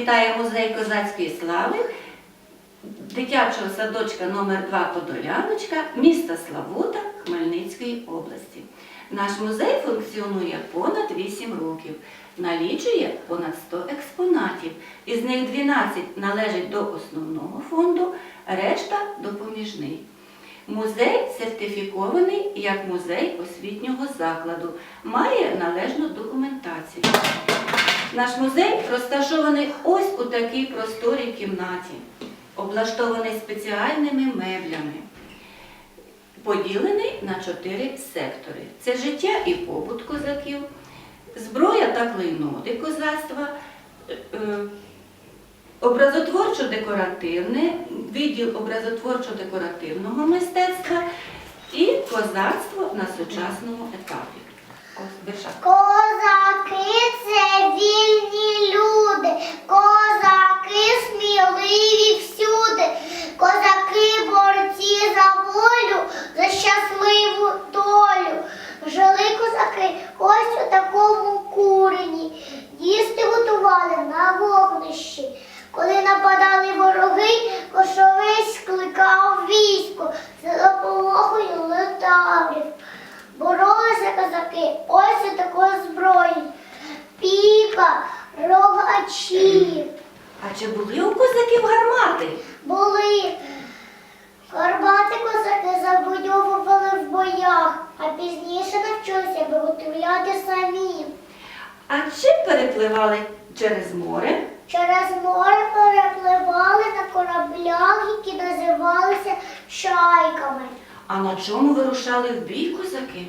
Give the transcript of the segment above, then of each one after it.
вітає музей козацької слави дитячого садочка номер 2 Подоляночка міста Славута Хмельницької області. Наш музей функціонує понад 8 років, налічує понад 100 експонатів. Із них 12 належать до основного фонду, решта допоміжний. Музей сертифікований як музей освітнього закладу, має належну документацію. Наш музей розташований ось у такій просторій кімнаті, облаштований спеціальними меблями, поділений на чотири сектори. Це життя і побут козаків, зброя та клейноди козацтва, е, образотворчо-декоративне, відділ образотворчо-декоративного мистецтва і козацтво на сучасному етапі. Козаки це вільні люди, козаки сміливі всюди, козаки борці за волю, за щасливу долю. Чи були у козаків гармати? Були. Карбати козаки забудовували в боях, а пізніше навчилися виготовляти самі. А чи перепливали через море? Через море перепливали на кораблях, які називалися шайками. А на чому вирушали в бій козаки?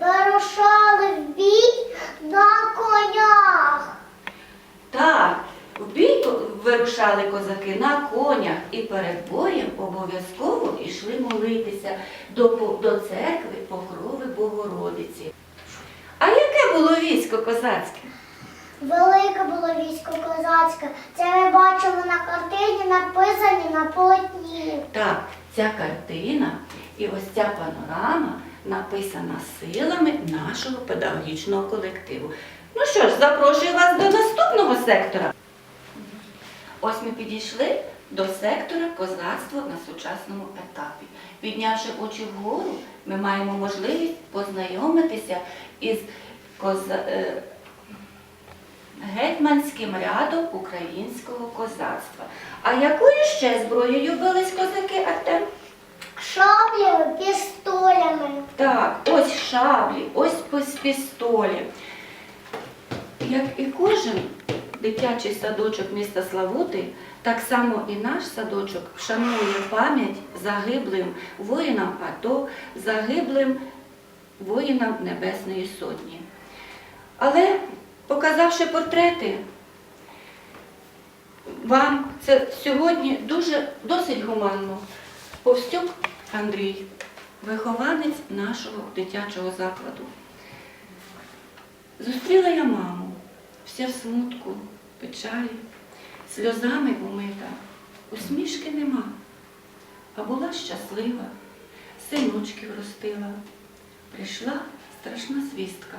Вирушали в бій на конях. Так, в бій вирушали козаки на конях і перед боєм обов'язково йшли молитися до, до церкви Покрови Богородиці. А яке було військо козацьке? Велике було військо козацьке. Це ми бачимо на картині, написані на полотні. Так, ця картина і ось ця панорама написана силами нашого педагогічного колективу. Ну що ж, запрошую вас до наступного сектора. Ось ми підійшли до сектора козацтва на сучасному етапі. Піднявши очі вгору, ми маємо можливість познайомитися із коза... е, гетьманським рядом українського козацтва. А якою ще зброєю бились козаки, Артем? Шаблями, пістолями. Так, ось шаблі, ось пістолі. Як і кожен дитячий садочок міста Славути, так само і наш садочок вшанує пам'ять загиблим воїнам АТО, загиблим воїнам Небесної Сотні. Але, показавши портрети, вам це сьогодні дуже досить гуманно. Повстюк Андрій, вихованець нашого дитячого закладу. Зустріла я маму, вся в смутку, печалі, сльозами умита, усмішки нема, а була щаслива, синочків ростила. Прийшла страшна звістка,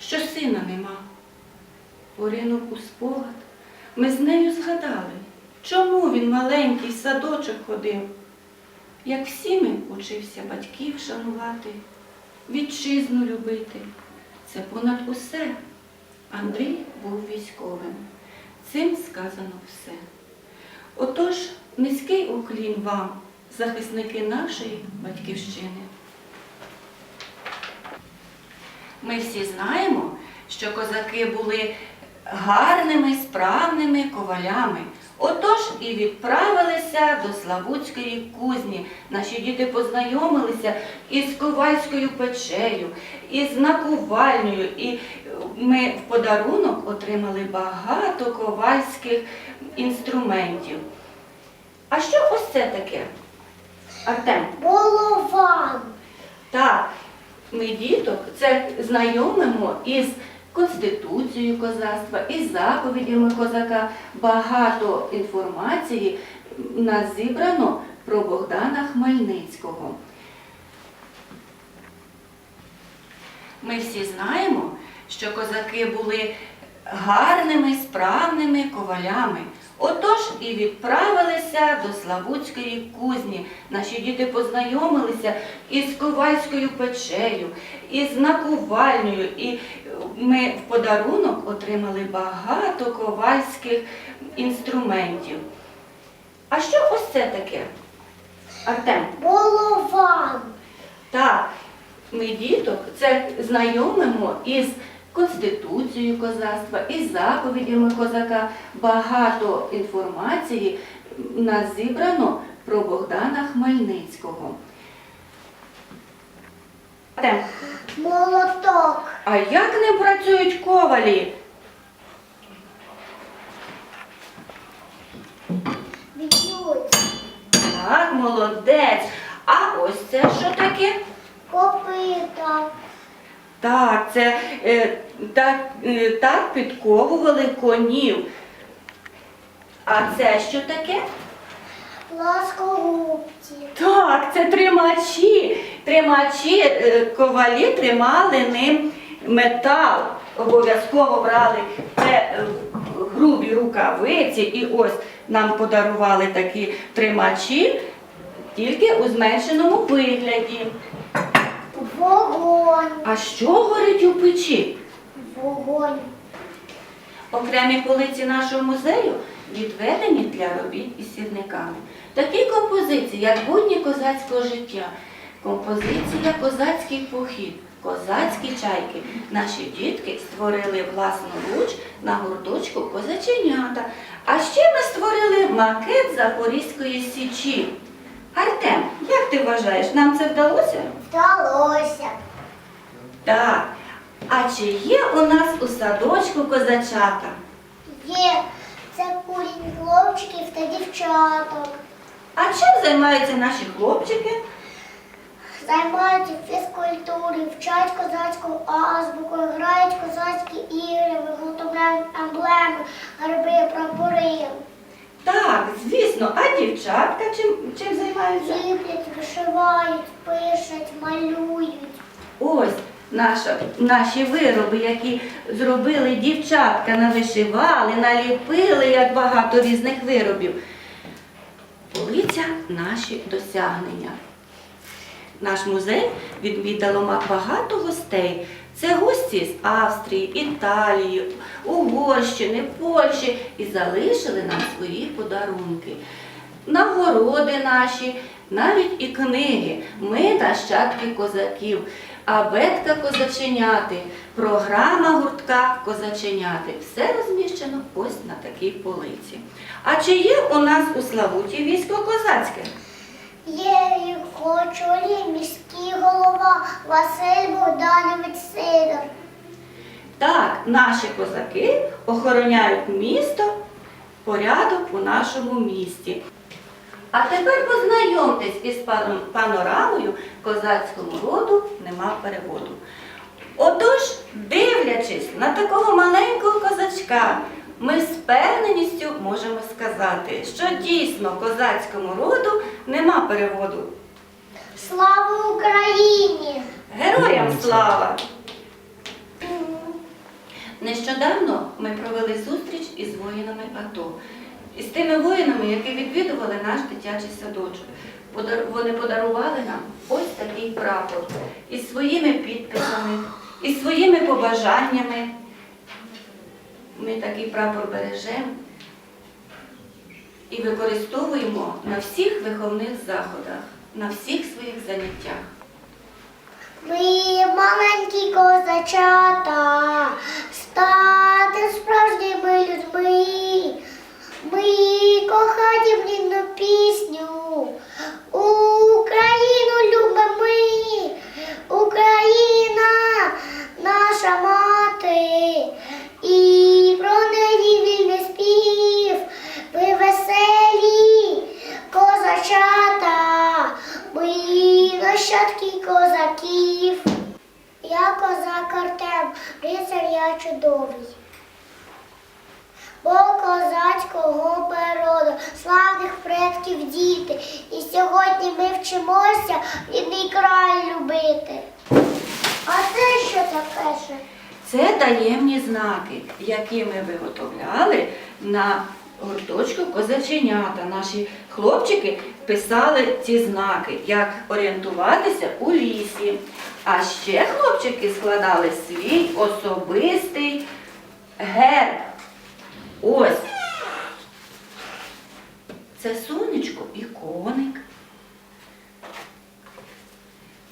що сина нема. Поринув у спогад, ми з нею згадали, чому він маленький садочок ходив. Як всі ми учився батьків шанувати, вітчизну любити. Це понад усе. Андрій був військовим. Цим сказано все. Отож, низький уклін вам, захисники нашої батьківщини. Ми всі знаємо, що козаки були гарними, справними ковалями. Отож і відправилися до Славутської кузні. Наші діти познайомилися із ковальською печею, із накувальнею, і ми в подарунок отримали багато ковальських інструментів. А що ось це таке? Артем? Болован. Так, ми діток це знайомимо із Конституцією козацтва, із заповідями козака. Багато інформації нас зібрано про Богдана Хмельницького. Ми всі знаємо, що козаки були гарними справними ковалями. Отож і відправилися до Славутської кузні. Наші діти познайомилися із ковальською печею, із накувальнею, і ми в подарунок отримали багато ковальських інструментів. А що ось це таке? Артем? Болован. Так, ми діток це знайомимо із Конституцією козацтва, із заповідями козака. Багато інформації нас зібрано про Богдана Хмельницького. Молоток. а як не працюють ковалі? Б'ють. Так, молодець. А ось це що таке? Копита. Так, це е, так, е, так підковували конів. А це що таке? Пласкогубці. Так, це тримачі. Тримачі, е, ковалі тримали ним метал. Обов'язково брали це е, грубі рукавиці, і ось нам подарували такі тримачі, тільки у зменшеному вигляді. Вогонь. А що горить у печі? Вогонь. Окремі полиці нашого музею відведені для робіт із сірниками. Такі композиції, як будні козацького життя, композиція Козацький похід, козацькі чайки. Наші дітки створили власноруч на гурточку козаченята. А ще ми створили макет Запорізької січі. Артем, як ти вважаєш, нам це вдалося? Вдалося. Так. А чи є у нас у садочку козачата? Є. Це курінь хлопчиків та дівчаток. А чим займаються наші хлопчики? Займаються фізкультурою, вчать козацьку азбуку, грають козацькі ігри, виготовляють емблеми, герби, прапори, Так, звісно, а дівчатка чим, чим займаються? ліплять, вишивають, пишуть, малюють. Ось наша, наші вироби, які зробили дівчатка, навишивали, наліпили, як багато різних виробів. Полиця наші досягнення. Наш музей відвідало багато гостей. Це гості з Австрії, Італії, Угорщини, Польщі і залишили нам свої подарунки. Нагороди наші, навіть і книги. Ми нащадки козаків, абетка козаченяти, програма гуртка козаченяти. Все розміщено ось на такій полиці. А чи є у нас у Славуті військо козацьке? Є його чолі міський голова Василь Богданович Сидор. Так, наші козаки охороняють місто, порядок у нашому місті. А тепер познайомтесь із панорамою козацькому роду нема переводу. Отож, дивлячись на такого маленького козачка, ми з певненістю можемо сказати, що дійсно козацькому роду нема переводу. Слава Україні! Героям слава! Нещодавно ми провели зустріч із воїнами АТО, із тими воїнами, які відвідували наш дитячий садочок. Вони подарували нам ось такий прапор із своїми підписами, із своїми побажаннями. Ми такий прапор бережемо і використовуємо на всіх виховних заходах, на всіх своїх заняттях. Ми маленькі козачата, стати справжніми людьми. Ми кохаємо рідну пісню. Україну любимо ми. Україна наша мати. І про неї вільний спів. Ви веселі козачата. Ми нащадки козаків. Я козак Артем, рицар я чудовий. Бо козацького породу, славних предків діти. І сьогодні ми вчимося рідний край любити. А це що таке? ще? Це таємні знаки, які ми виготовляли на гурточку козаченята. Наші хлопчики писали ці знаки, як орієнтуватися у лісі. А ще хлопчики складали свій особистий герб. Ось. Це сонечко і коник.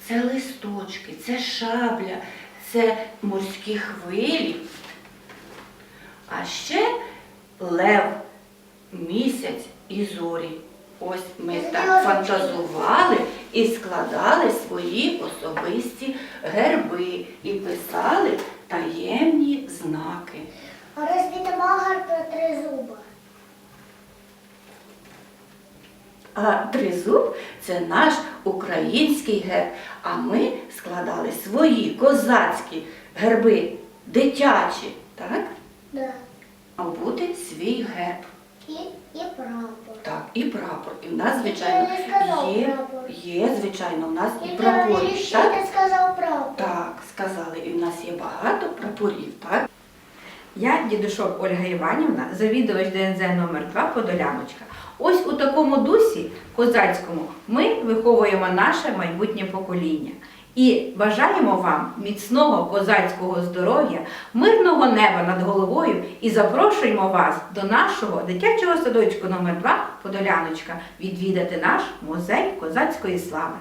Це листочки, це шабля, це морські хвилі. А ще лев, місяць і зорі. Ось ми так фантазували і складали свої особисті герби і писали таємні знаки. А разві нема три зуба? А тризуб це наш український герб. А ми складали свої козацькі герби, дитячі, так? Да. А буде свій герб. І, і прапор. Так, і прапор. І в нас, звичайно, є, є, звичайно, в нас і І прапорі. ти Так? сказав прапор. так, сказали, і в нас є багато прапорів, так? Я, дідушок Ольга Іванівна, завідувач ДНЗ номер 2 Подоляночка. Ось у такому дусі козацькому ми виховуємо наше майбутнє покоління. І бажаємо вам міцного козацького здоров'я, мирного неба над головою і запрошуємо вас до нашого дитячого садочку номер 2 Подоляночка відвідати наш музей козацької слави.